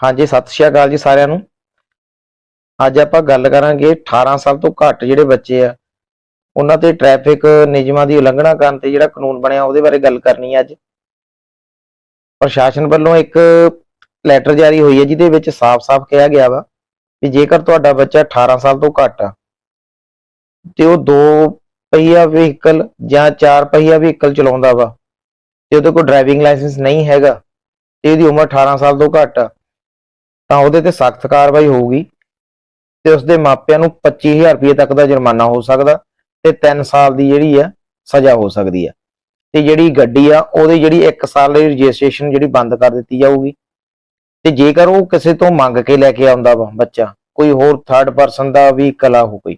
ਹਾਂਜੀ, ਸਤਿ ਸ਼੍ਰੀ ਅਕਾਲ ਜੀ ਸਾਰਿਆਂ ਨੂੰ। ਅੱਜ ਆਪਾਂ ਗੱਲ ਕਰਾਂਗੇ 18 ਸਾਲ ਤੋਂ ਘੱਟ ਜਿਹੜੇ ਬੱਚੇ ਆ, ਉਹਨਾਂ ਤੇ ਟ੍ਰੈਫਿਕ ਨਿਯਮਾਂ ਦੀ ਉਲੰਘਣਾ ਕਰਨ ਤੇ ਜਿਹੜਾ ਕਾਨੂੰਨ ਬਣਿਆ, ਉਹਦੇ ਬਾਰੇ ਗੱਲ ਕਰਨੀ ਹੈ ਅੱਜ। ਪ੍ਰਸ਼ਾਸਨ ਵੱਲੋਂ ਇੱਕ ਲੈਟਰ ਜਾਰੀ ਹੋਈ ਹੈ ਜਿਹਦੇ ਵਿੱਚ ਸਾਫ਼-ਸਾਫ਼ ਕਿਹਾ ਗਿਆ ਵਾ ਵੀ ਜੇਕਰ ਤੁਹਾਡਾ ਬੱਚਾ 18 ਸਾਲ ਤੋਂ ਘੱਟ ਆ, ਤੇ ਉਹ ਦੋ ਪਹੀਆ ਵਹੀਕਲ ਜਾਂ ਚਾਰ ਪਹੀਆ ਵਹੀਕਲ ਚਲਾਉਂਦਾ ਵਾ, ਤੇ ਉਹਦੇ ਕੋਲ ਡਰਾਈਵਿੰਗ ਲਾਇਸੈਂਸ ਨਹੀਂ ਹੈਗਾ, ਤੇ ਇਹਦੀ ਉਮਰ 18 ਸਾਲ ਤੋਂ ਘੱਟ ਆ ਤਾਂ ਉਹਦੇ ਤੇ ਸਖਤ ਕਾਰਵਾਈ ਹੋਊਗੀ ਤੇ ਉਸਦੇ ਮਾਪਿਆਂ ਨੂੰ 25000 ਰੁਪਏ ਤੱਕ ਦਾ ਜੁਰਮਾਨਾ ਹੋ ਸਕਦਾ ਤੇ 3 ਸਾਲ ਦੀ ਜਿਹੜੀ ਆ ਸਜ਼ਾ ਹੋ ਸਕਦੀ ਆ। ਤੇ ਜਿਹੜੀ ਗੱਡੀ ਆ, ਉਹਦੀ ਜਿਹੜੀ 1 ਸਾਲ ਲਈ ਰਜਿਸਟ੍ਰੇਸ਼ਨ ਜਿਹੜੀ ਬੰਦ ਕਰ ਦਿੱਤੀ ਜਾਊਗੀ। ਤੇ ਜੇਕਰ ਉਹ ਕਿਸੇ ਤੋਂ ਮੰਗ ਕੇ ਲੈ ਕੇ ਆਉਂਦਾ ਵਾ ਬੱਚਾ, ਕੋਈ ਹੋਰ ਥਰਡ ਪਰਸਨ ਦਾ ਵੀ ਕਲਾ ਹੋ ਕੋਈ,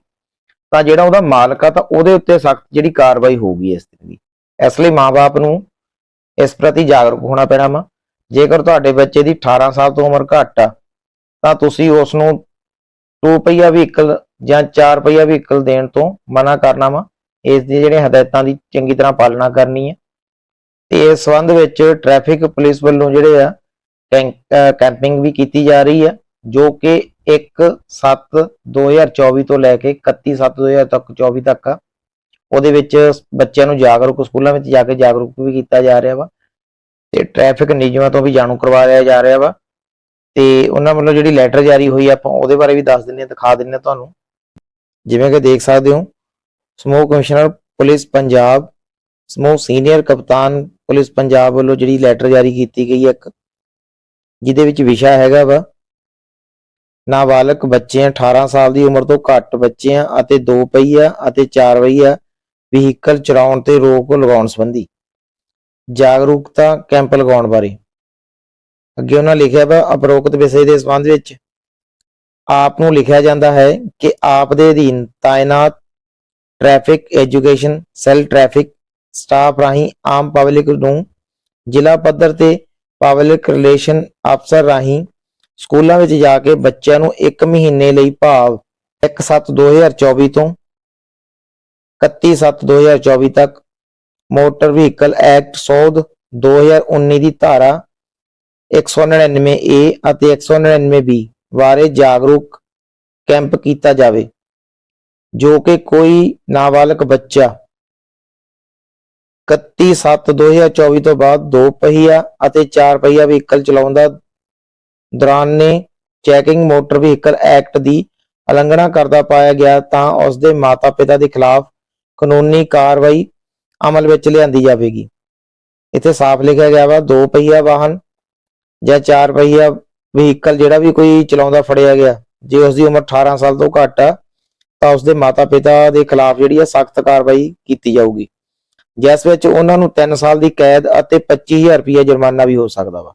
ਤਾਂ ਜਿਹੜਾ ਉਹਦਾ ਮਾਲਕ ਆ, ਤਾਂ ਉਹਦੇ ਉੱਤੇ ਸਖਤ ਜਿਹੜੀ ਕਾਰਵਾਈ ਹੋਊਗੀ ਇਸ ਤਰ੍ਹਾਂ ਦੀ ਇਸ ਲਈ ਮਾਪੇ ਨੂੰ ਇਸ ਪ੍ਰਤੀ ਜਾਗਰੂਕ ਹੋਣਾ ਪੈਣਾ ਵਾ। ਜੇਕਰ ਤੁਹਾਡੇ ਬੱਚੇ ਦੀ 18 ਸਾਲ ਤੋਂ ਉਮਰ ਘੱਟ ਆ ਤਾਂ ਤੁਸੀਂ ਉਸ ਨੂੰ 2 ਪਹੀਆ ਵਹੀਕਲ ਜਾਂ 4 ਪਹੀਆ ਵਹੀਕਲ ਦੇਣ ਤੋਂ ਮਨਾ ਕਰਨਾ ਵਾ। ਇਸ ਦੀ ਜਿਹੜੇ ਹਦਾਇਤਾਂ ਦੀ ਚੰਗੀ ਤਰ੍ਹਾਂ ਪਾਲਣਾ ਕਰਨੀ ਹੈ ਤੇ ਇਸ ਸੰਬੰਧ ਵਿੱਚ ਟ੍ਰੈਫਿਕ ਪੁਲਿਸ ਵੱਲੋਂ ਜਿਹੜੇ ਆ ਕੈਂ- ਕੈਂਪਿੰਗ ਵੀ ਕੀਤੀ ਜਾ ਰਹੀ ਹੈ ਜੋ ਕਿ 1/7/2024 ਤੋਂ ਲੈ ਕੇ 31/7/2024 ਤੱਕ 24 ਤੱਕ ਆ। ਉਹਦੇ ਵਿੱਚ ਬੱਚਿਆਂ ਨੂੰ ਜਾਗਰੂਕ, ਸਕੂਲਾਂ ਵਿੱਚ ਜਾ ਕੇ ਜਾਗਰੂਕ ਵੀ ਕੀਤਾ ਜਾ ਰਿਹਾ ਵਾ। ਤੇ ਟ੍ਰੈਫਿਕ ਨਿਯਮਾਂ ਤੋਂ ਵੀ ਜਾਣੂ ਕਰਵਾਇਆ ਜਾ ਰਿਹਾ ਵਾ। ਤੇ ਉਹਨਾਂ ਵੱਲੋਂ ਜਿਹੜੀ ਲੈਟਰ ਜਾਰੀ ਹੋਈ ਆਪਾਂ ਉਹਦੇ ਬਾਰੇ ਵੀ ਦੱਸ ਦਿੰਨੇ ਆ ਦਿਖਾ ਦਿੰਨੇ ਆ ਤੁਹਾਨੂੰ। ਜਿਵੇਂ ਕਿ ਦੇਖ ਸਕਦੇ ਹੋ, ਸਮੂਹ ਕਮਿਸ਼ਨਰ ਪੁਲਿਸ ਪੰਜਾਬ, ਸਮੂਹ ਸੀਨੀਅਰ ਕਪਤਾਨ ਪੁਲਿਸ ਪੰਜਾਬ ਵੱਲੋਂ ਜਿਹੜੀ ਲੈਟਰ ਜਾਰੀ ਕੀਤੀ ਗਈ ਹੈ ਇੱਕ, ਜਿਹਦੇ ਵਿੱਚ ਵਿਸ਼ਾ ਹੈਗਾ ਵਾ, ਨਾਬਾਲਗ ਬੱਚੇ 18 ਸਾਲ ਦੀ ਉਮਰ ਤੋਂ ਘੱਟ ਬੱਚੇ ਆ ਅਤੇ ਦੋ ਪਹੀਆ ਅਤੇ ਚਾਰ ਪਹੀਆ ਵਹੀਕਲ ਚਲਾਉਣ ਤੇ ਰੋਕ ਲਗਾਉਣ ਸੰਬੰਧੀ ਜਾਗਰੂਕਤਾ ਕੈਂਪ ਲਗਾਉਣ ਬਾਰੇ। ਅੱਗੇ ਉਹਨਾਂ ਲਿਖਿਆ ਵਾ, ਅਪਰੋਕਤ ਵਿਸ਼ੇ ਦੇ ਸੰਬੰਧ ਵਿੱਚ ਆਪ ਨੂੰ ਲਿਖਿਆ ਜਾਂਦਾ ਹੈ ਕਿ ਆਪ ਦੇ ਅਧੀਨ ਤਾਇਨਾਤ traffic education cell traffic staff ਰਾਹੀਂ ਆਮ ਪਬਲਿਕ ਨੂੰ ਜ਼ਿਲ੍ਹਾ ਪੱਧਰ ਤੇ ਪਬਲਿਕ ਰਿਲੇਸ਼ਨ ਅਫਸਰ ਰਾਹੀਂ ਸਕੂਲਾਂ ਵਿੱਚ ਜਾ ਕੇ ਬੱਚਿਆਂ ਨੂੰ 1 ਮਹੀਨੇ ਲਈ ਭਾਵ 1/7/2024 ਤੋਂ 31/7/2024 ਤੱਕ ਮੋਟਰ ਵਹੀਕਲ ਐਕਟ ਸੋਧ 2019 ਦੀ ਧਾਰਾ 199 ਏ ਅਤੇ 199 ਬੀ ਬਾਰੇ ਜਾਗਰੂਕ ਕੈਂਪ ਕੀਤਾ ਜਾਵੇ, ਜੋ ਕਿ ਕੋਈ ਨਾਬਾਲਗ ਬੱਚਾ 31/7/2024 ਤੋਂ ਬਾਅਦ ਦੋ ਪਹੀਆ ਅਤੇ ਚਾਰ ਪਹੀਆ ਵਹੀਕਲ ਚਲਾਉਂਦਾ ਦੌਰਾਨ ਨੇ ਚੈਕਿੰਗ ਮੋਟਰ ਵਹੀਕਲ ਐਕਟ ਦੀ ਉਲੰਘਣਾ ਕਰਦਾ ਪਾਇਆ ਗਿਆ ਤਾਂ ਉਸ ਦੇ ਮਾਤਾ-ਪਿਤਾ ਦੇ ਖਿਲਾਫ ਕਾਨੂੰਨੀ ਕਾਰਵਾਈ ਅਮਲ ਵਿੱਚ ਲਿਆਂਦੀ ਜਾਵੇਗੀ। ਇੱਥੇ ਸਾਫ਼ ਲਿਖਿਆ ਗਿਆ ਵਾ, ਦੋ ਪਹੀਆ ਵਾਹਨ ਜਾਂ ਚਾਰ ਪਹੀਆ ਵਹੀਕਲ ਜਿਹੜਾ ਵੀ ਕੋਈ ਚਲਾਉਂਦਾ ਫੜਿਆ ਗਿਆ, ਜੇ ਉਸ ਦੀ ਉਮਰ 18 ਸਾਲ ਤੋਂ ਘੱਟ ਆ, ਤਾਂ ਉਸ ਦੇ ਮਾਤਾ-ਪਿਤਾ ਦੇ ਖਿਲਾਫ ਜਿਹੜੀ ਆ ਸਖਤ ਕਾਰਵਾਈ ਕੀਤੀ ਜਾਊਗੀ। ਜਿਸ ਵਿੱਚ ਉਹਨਾਂ ਨੂੰ 3 ਸਾਲ ਦੀ ਕੈਦ ਅਤੇ 25000 ਰੁਪਏ ਜੁਰਮਾਨਾ ਵੀ ਹੋ ਸਕਦਾ ਵਾ।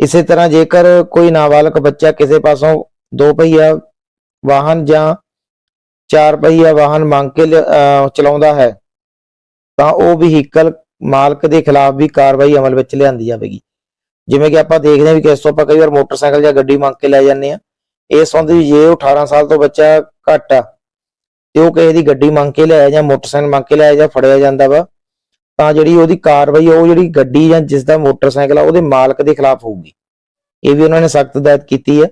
ਇਸੇ ਤਰ੍ਹਾਂ ਜੇਕਰ ਕੋਈ ਨਾਬਾਲਗ ਬੱਚਾ ਕਿਸੇ ਪਾਸੋਂ ਦੋ ਪਹੀਆ ਵਾਹਨ ਜਾਂ ਚਾਰ ਪਹੀਆ ਵਾਹਨ ਮੰਗ ਕੇ ਚਲਾਉਂਦਾ ਹੈ, ਤਾਂ ਉਹ ਵਹੀਕਲ ਮਾਲਕ ਦੇ ਖਿਲਾਫ ਵੀ ਕਾਰਵਾਈ ਅਮਲ ਵਿੱਚ ਲਿਆਂਦੀ ਜਾਵੇਗੀ। ਜਿਵੇਂ ਕਿ ਆਪਾਂ ਦੇਖਦੇ ਹਾਂ ਵੀ ਕਿਸ ਤੋਂ ਆਪਾਂ ਕਈ ਵਾਰ ਮੋਟਰਸਾਈਕਲ ਜਾਂ ਗੱਡੀ ਮੰਗ ਕੇ ਲੈ ਜਾਂਦੇ ਆ ਇਸ ਸੰਬੰਧੀ ਜੇ ਉਹ 18 ਸਾਲ ਤੋਂ ਬੱਚਾ ਘੱਟ ਆ, ਤੇ ਉਹ ਕਿਸੇ ਦੀ ਗੱਡੀ ਮੰਗ ਕੇ ਲਿਆਇਆ ਜਾਂ ਮੋਟਰਸਾਈਕਲ ਮੰਗ ਕੇ ਲਿਆਇਆ ਜਾਂ ਫੜਿਆ ਜਾਂਦਾ ਵਾ, ਤਾਂ ਜਿਹੜੀ ਉਹਦੀ ਕਾਰਵਾਈ ਉਹ ਜਿਹੜੀ ਗੱਡੀ ਜਾਂ ਜਿਸ ਦਾ ਮੋਟਰਸਾਈਕਲ ਆ, ਉਹਦੇ ਮਾਲਕ ਦੇ ਖਿਲਾਫ ਹੋਊਗੀ। ਇਹ ਵੀ ਉਹਨਾਂ ਨੇ ਸਖਤ ਹਦਾਇਤ ਕੀਤੀ ਹੈ।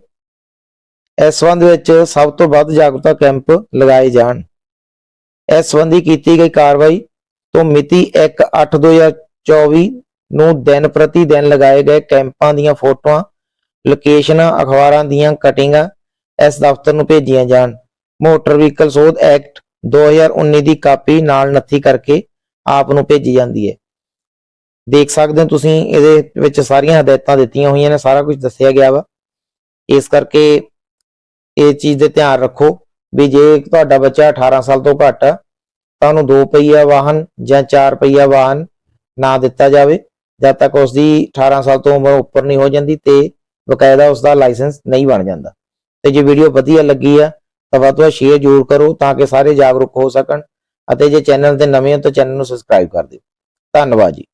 ਇਸ ਸੰਬੰਧ ਵਿੱਚ ਸਭ ਤੋਂ ਵੱਧ ਜਾਗਰੂਕਤਾ ਕੈਂਪ ਲਗਾਏ ਜਾਣ। ਇਸ ਸੰਬੰਧੀ ਕੀਤੀ ਗਈ ਕਾਰਵਾਈ ਤੋਂ ਮਿਤੀ 1/8/2024 ਨੂੰ ਦਿਨ ਪ੍ਰਤੀ ਦਿਨ ਲਗਾਏ ਗਏ ਕੈਂਪਾਂ ਦੀਆਂ ਫੋਟੋਆਂ, ਲੋਕੇਸ਼ਨਾਂ, ਅਖਬਾਰਾਂ ਦੀਆਂ ਕਟਿੰਗਾਂ ਇਸ ਦਫ਼ਤਰ ਨੂੰ ਭੇਜੀਆਂ ਜਾਣ। ਮੋਟਰ ਵਹੀਕਲ ਸੋਧ ਐਕਟ 2019 ਦੀ ਕਾਪੀ ਨਾਲ ਨੱਥੀ ਕਰਕੇ ਆਪ ਨੂੰ ਭੇਜੀ ਜਾਂਦੀ ਹੈ। ਦੇਖ ਸਕਦੇ ਹੋ ਤੁਸੀਂ, ਇਹਦੇ ਵਿੱਚ ਸਾਰੀਆਂ ਹਦਾਇਤਾਂ ਦਿੱਤੀਆਂ ਹੋਈਆਂ ਨੇ, ਸਾਰਾ ਕੁਝ ਦੱਸਿਆ ਗਿਆ ਵਾ। ਇਸ ਕਰਕੇ ਇਹ ਚੀਜ਼ ਦੇ ਧਿਆਨ ਰੱਖੋ ਵੀ ਜੇ ਤੁਹਾਡਾ ਬੱਚਾ 18 ਸਾਲ ਤੋਂ ਘੱਟ ਆ, ਤਾਂ ਉਹਨੂੰ ਦੋ ਪਹੀਆ ਵਾਹਨ ਜਾਂ ਚਾਰ ਪਹੀਆ ਵਾਹਨ ਨਾ ਦਿੱਤਾ ਜਾਵੇ। ਜਦ ਤੱਕ ਉਸ ਦੀ 18 ਸਾਲ ਤੋਂ ਉਮਰ ਉੱਪਰ ਨਹੀਂ ਹੋ ਜਾਂਦੀ ਤੇ ਬਕਾਇਦਾ ਉਸ ਦਾ ਲਾਇਸੈਂਸ ਨਹੀਂ ਬਣ ਜਾਂਦਾ। ਤੇ ਜੇ ਵੀਡੀਓ ਵਧੀਆ ਲੱਗੀ ਆ, ਤਾਂ ਵੱਧ ਤੋਂ ਵੱਧ ਸ਼ੇਅਰ ਜ਼ਰੂਰ ਕਰੋ ਤਾਂ ਕਿ ਸਾਰੇ ਜਾਗਰੂਕ ਹੋ ਸਕਣ ਅਤੇ ਜੇ ਚੈਨਲ ਤੇ ਨਵੇਂ ਹੋ ਤਾਂ ਚੈਨਲ ਨੂੰ ਸਬਸਕ੍ਰਾਈਬ ਕਰ ਦਿਓ। ਧੰਨਵਾਦ ਜੀ।